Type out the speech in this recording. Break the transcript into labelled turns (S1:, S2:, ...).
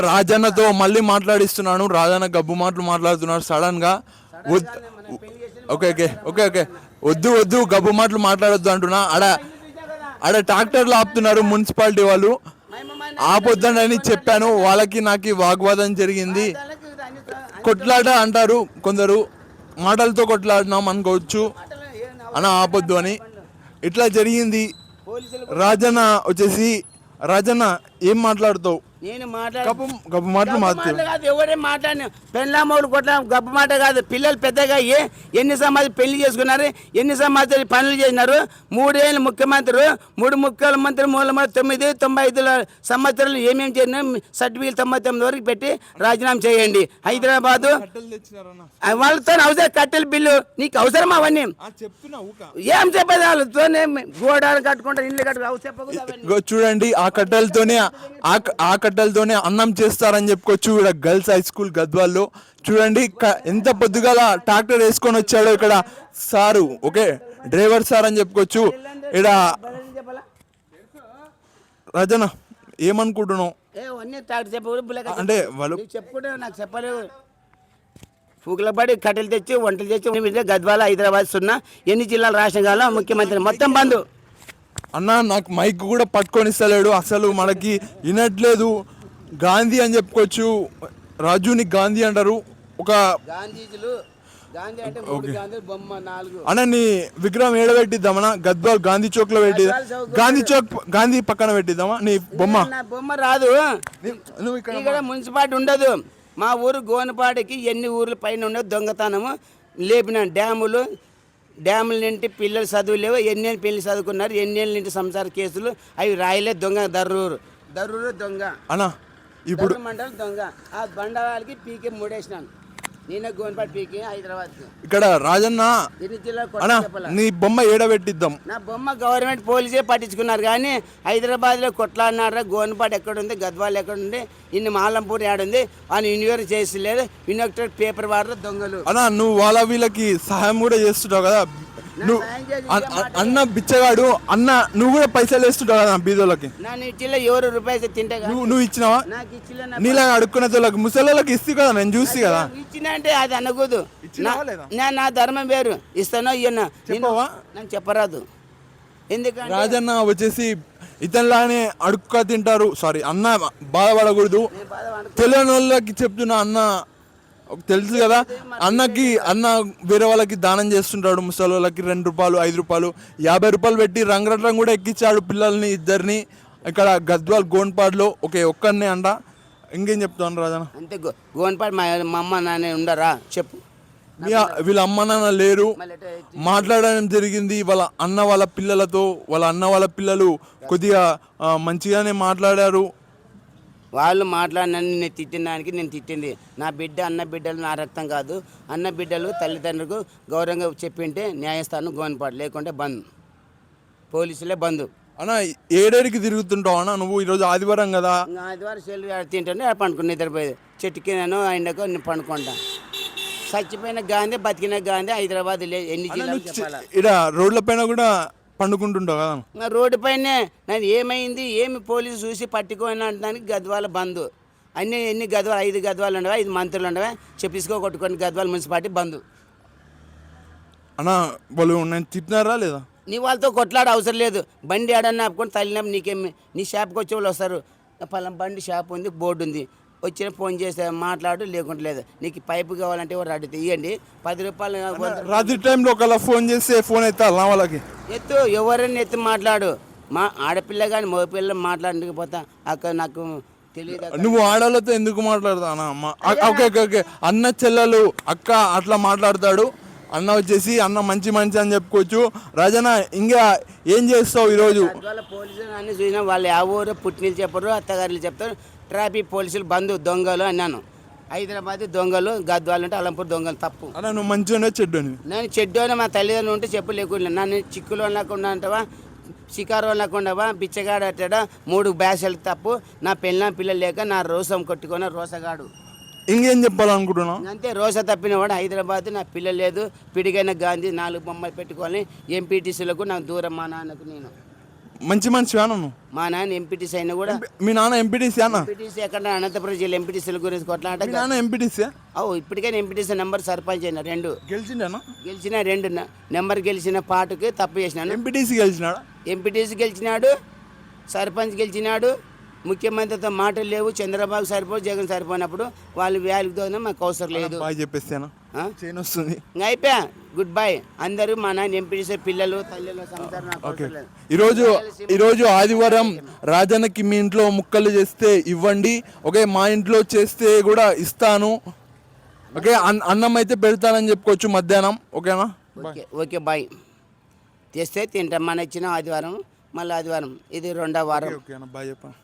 S1: రాజన్నతో మళ్ళీ మాట్లాడిస్తున్నాను. రాజన్న గబ్బు మాటలు మాట్లాడుతున్నాడు సడన్గా వద్- ఓకే ఓకే ఓకే ఓకే వద్దు వద్దు గబ్బు మాటలు మాట్లాడొద్దు అంటున్నా. ఆడ ఆడ ట్రాక్టర్లు ఆపుతున్నారు మున్సిపాలిటీ వాళ్ళు. ఆపొద్దని చెప్పాను. వాళ్ళకి నాకు వాగ్వాదం జరిగింది. కొట్లాట అంటారు కొందరు. మాటలతో కొట్లాడినాం అనుకోవచ్చు. అన్న ఆపొద్దు అని. ఇట్లా జరిగింది. రాజన్న వచ్చేసి రాజన్న ఏం మాట్లాడుతావు?
S2: నేను మాట్లాడు
S1: గబ్బు గబ్బు మాటలు మాట్లాడు.
S2: మాట కాదు ఎవరే మాట్లాడిన. పెళ్ళామోడు కొట్ల గొప్ప మాట కాదు. పిల్లలు పెద్దగా అయ్యి ఎన్ని సంవత్సరాలు పెళ్ళి చేసుకున్నారు ఎన్ని సంవత్సరాలు పనులు చేసినారు? మూడేళ్ళు ముఖ్యమంత్రి మూడు ముఖ్యమంత్రి మూల తొమ్మిది తొంభై ఐదు సంవత్సరాలు ఏమేమి చేసినా సర్టిఫికేట్ తొంభై తొమ్మిది వరకు పెట్టి రాజీనామా చేయండి హైదరాబాదు వాళ్ళతో అవసరం కట్టెల బిల్లు నీకు అవసరం అవన్నీ ఏం చెప్పేది వాళ్ళతోనే గోడాలు కట్టుకుంటారు ఇల్లు కట్టుకుంటారు
S1: చూడండి ఆ కట్టెలతోనే ఆ కట్టెలతోనే అన్నం చేస్తారని చెప్పుకోవచ్చు ఇక్కడ గర్ల్స్ హై స్కూల్ గద్వాల్లో. చూడండి ఎంత పొద్దుగాల ట్రాక్టర్ వేసుకొని వచ్చాడో ఇక్కడ సారు ఓకే? డ్రైవర్ సార్ అని చెప్పుకోవచ్చు. ఇక్కడ రజన ఏమనుకుంటున్నావు? అంటే వాళ్ళు
S2: చెప్పుకుంటే నాకు చెప్పలేవు. పూకుల పడి కట్టెలు తెచ్చి వంటలు తెచ్చి గద్వాల హైదరాబాద్ సున్నా ఎన్ని జిల్లాలు రాష్ట్రం కావాలో ముఖ్యమంత్రి మొత్తం బంద్.
S1: అన్న నాకు మైక్ కూడా పట్టుకొని ఇస్తలేడు. అసలు మనకి వినట్లేదు. గాంధీ అని చెప్పుకోవచ్చు. రాజుని గాంధీ అంటారు. ఒక అన్న నీ విగ్రహం ఏడ పెట్టిద్దామా గద్వాల్ గాంధీ చౌక్లో పెట్టి గాంధీ చౌక్ గాంధీ పక్కన పెట్టిద్దామా? నీ బొమ్మ.
S2: బొమ్మ రాదు.
S1: నీ- నువ్వు ఇక్కడ
S2: ఇక్కడ మున్సిపాలిటీ ఉండదు. మా ఊరు గోనపాడికి ఎన్ని ఊర్ల పైన ఉండదు దొంగతనము లేపిన డ్యాములు డ్యాముల నుండి పిల్లలు చదువు లేవు ఎన్నేళ్ళు పెళ్ళి చదువుకున్నారు ఎన్నేళ్ళ నుండి సంసార కేసులు అవి రాయలే దొంగ దర్రూరు. దర్రూరు దొంగ.
S1: అన్న ఇప్పుడు
S2: మండలం దొంగ. ఆ బండవాళ్ళకి పీకే మూడేసినాను. నేనే గోనపాటి పీకే హైదరాబాద్.
S1: ఇక్కడ రాజన్న అన్న నీ బొమ్మ ఏడ పెట్టిద్దాం?
S2: నా బొమ్మ గవర్నమెంట్ పోలీసే పట్టించుకున్నారు కానీ హైదరాబాద్లో కొట్లాడినారా గోనపాడు ఎక్కడుంది గద్వాల్ ఎక్కడుంది ఇన్ని మాలంపూర్ ఏడుంది అని ఇన్వైరీ చేసలేదు వినోక్టర్ పేపర్ వాడరు దొంగలు.
S1: అన్న నువ్వు వాళ్ళ వీళ్ళకి సహాయం కూడా చేస్తుంటావు కదా. నువ్వు అన్న బిచ్చగాడు అన్న నువ్వు కూడా పైసలు వేస్తుంటావు కదా బీదోళ్ళకి.
S2: ఎవరు రూపాయలు తింటే
S1: నువ్వు నువ్వు ఇచ్చినావా? నీలాగా అడుక్కునే వాళ్ళకి ముసలోళ్ళకి ఇస్తీ కదా నేను చూసి కదా.
S2: ఇచ్చిన అంటే అది అనకూడదు. నా-? నా ధర్మం వేరు. ఇస్తానో ఇయ్యనో.
S1: చెప్పవా?
S2: నాకు చెప్పరాదు. ఎందుకంటే
S1: రాజన్న వచ్చేసి ఇతనిలానే అడుక్క తింటారు. సారీ అన్న బాధపడకూడదు.
S2: నేను.
S1: తెలియని వాళ్ళకి చెప్తున్నా అన్న. తెలుసు కదా? అన్నకి అన్న వేరే వాళ్ళకి దానం చేస్తుంటాడు. ముసలి వాళ్ళకి రెండు రూపాయలు ఐదు రూపాయలు యాభై రూపాయలు పెట్టి రంగరట్రం కూడా ఎక్కించాడు పిల్లల్ని ఇద్దరిని. ఇక్కడ గద్వాల్ గోన్పాడ్లో ఒకే ఒక్కరినే అంట. ఇంకేం చెప్తాను రాజన్న?
S2: అంతే గో- మా మా అమ్మ నాన్న ఉండరా? చెప్పు.
S1: మీ వీళ్ళ అమ్మ నాన్న లేరు. మాట్లాడడం జరిగింది. వాళ్ళ అన్న వాళ్ళ పిల్లలతో వాళ్ళ అన్న వాళ్ళ పిల్లలు కొద్దిగా ఆ, మంచిగానే మాట్లాడారు.
S2: వాళ్ళు మాట్లాడిన నేను తిట్టిన దానికి నేను తిట్టింది. నా బిడ్డ అన్న బిడ్డలు నా రక్తం కాదు. అన్న బిడ్డలు తల్లిదండ్రులకు గౌరవంగా చెప్పింటే న్యాయస్థానం గోనపాడు లేకుంటే బంద్. పోలీసులే బంద్.
S1: అన్న ఏడేడికి తిరుగుతుంటావు అన్న? నువ్వు ఈరోజు ఆదివారం కదా?
S2: ఆదివారం తింటుంటే ఆడ పండుకుని నిద్రపోయేది. చెట్టుకి నేను ఎండకు నేను పండుకుంటా. చచ్చిపోయిన గాంధీ బతికిన గాంధీ హైదరాబాద్ ఎన్ని
S1: ఇక్కడ రోడ్ల పైన కూడా పండుకుంటుంటావు కదా?
S2: రోడ్డు పైనే నేను ఏమైంది? ఏమి పోలీసు చూసి పట్టుకొని దానికి గద్వాల బంద్. అన్ని ఎన్ని గద్వాలు ఐదు గద్వాలు ఉండవా? ఐదు మంత్రులు ఉండవా? చెప్పిసుకో కొట్టుకొని గద్వాల మున్సిపాలిటీ బంద్.
S1: అన్న వాళ్ళు నేను తిట్టినారా లేదా?
S2: నీ వాళ్ళతో కొట్లాడ అవసరం లేదు. బండి ఆడన్నా ఆపుకొని తల్లినప్పుడు నీకేమి నీ షాప్కి వచ్చే వాళ్ళు వస్తారు. పలానా బండి షాప్ ఉంది బోర్డు ఉంది. వచ్చిన ఫోన్ చేస్తే మాట్లాడు లేకుంటే లేదు. నీకు పైపు కావాలంటే అడిగితే ఇవ్వండి పది రూపాయలు
S1: రాత్రి టైంలో ఒకవేళ ఫోన్ చేస్తే ఫోన్ ఎత్తాలి వాళ్ళకి?
S2: ఎత్తు ఎవరైనా ఎత్తి మాట్లాడు. మా ఆడపిల్ల కానీ మగపిల్ల మాట్లాడకపోతా అక్కడ నాకు తెలియదు.
S1: నువ్వు ఆడవాళ్ళతో ఎందుకు మాట్లాడతావు అన్న? అమ్మ ఓకే ఓకే. అన్న చెల్లెలు అక్క అట్లా మాట్లాడతాడు. అన్న వచ్చేసి అన్న మంచి మంచి అని చెప్పుకోవచ్చు. రాజన్న ఇంకా ఏం చేస్తావు ఈరోజు?
S2: పోలీసులు అన్ని చూసినా వాళ్ళు ఆ ఊరు పుట్టినీళ్ళు చెప్పరు అత్తగారులు చెప్తారు. ట్రాఫిక్ పోలీసులు బంధు దొంగలు అన్నాను. హైదరాబాద్ దొంగలు గద్వాలు అంటే అలంపూర్ దొంగలు తప్పు.
S1: నువ్వు మంచిగానే చెడ్డని.
S2: నేను చెడ్డోని మా తల్లిదండ్రులు ఉంటే చెప్పు లేకుండా నన్ను చిక్కులో లేకుండా అంటావా? షికారు లేకుండా బిచ్చగాడు అట్టాడా మూడు బ్యాసలు తప్పు. నా పెళ్ళ పిల్లలు లేక నా రోసం కొట్టుకొని రోసగాడు
S1: ఇంకేం చెప్పాలనుకుంటున్నావు?
S2: అంతే రోస తప్పినవాడు హైదరాబాద్ నా పిల్లలు లేదు. పిడిగైన గాంధీ నాలుగు బొమ్మలు పెట్టుకొని ఎంపీటీసీలకు నాకు దూరం మా నాన్నకు నేను.
S1: మంచి అన్న నువ్వు?
S2: మా నాన్న ఎంపీటీసీ అయినా కూడా.
S1: మీ నాన్న ఎంపీటీసీ అన్న?
S2: ఎంపీటీసీ ఎక్కడ? అనంతపురం జిల్లా ఎంపీటీసీల గురించి కొట్లాట
S1: నాన్న ఎంపీటీసీ?
S2: అవు ఇప్పటికైనా ఎంపీటీసీ నెంబర్ సర్పంచ్ అయినా రెండు.
S1: గెలిచిండనా?
S2: గెలిచిన రెండు నెంబర్ గెలిచిన పాటకి తప్పు చేసినాను.
S1: ఎంపీటీసీ గెలిచినాడా?
S2: ఎంపీటీసీ గెలిచినాడు సర్పంచ్ గెలిచినాడు ముఖ్యమంత్రితో మాటలు లేవు చంద్రబాబు సరిపో జగన్ సరిపోయినప్పుడు వాళ్ళు వ్యాలితో మాకు అవసరం లేదు.
S1: బాగా చెప్పేస్తాను? చైన్ వస్తుంది.
S2: అయిపోయా? గుడ్ బై అందరూ మా నాన్న ఎంపీటీసీ పిల్లలు తల్లిలో సంసారం నాకు అవసరం లేదు.
S1: ఈరోజు ఈరోజు ఆదివారం రాజన్నకి మీ ఇంట్లో ముక్కలు చేస్తే ఇవ్వండి. ఓకే మా ఇంట్లో చేస్తే కూడా ఇస్తాను. ఓకే అన్- అన్నం అయితే పెడతానని చెప్పుకోవచ్చు మధ్యాహ్నం. ఓకేనా?
S2: ఓకే ఓకే బాయ్ తెస్తే తింటాం. మన ఇచ్చిన ఆదివారం మళ్ళీ ఆదివారం. ఇది రెండో వారం.
S1: ఓకే అన్న బాయ్ చెప్పండి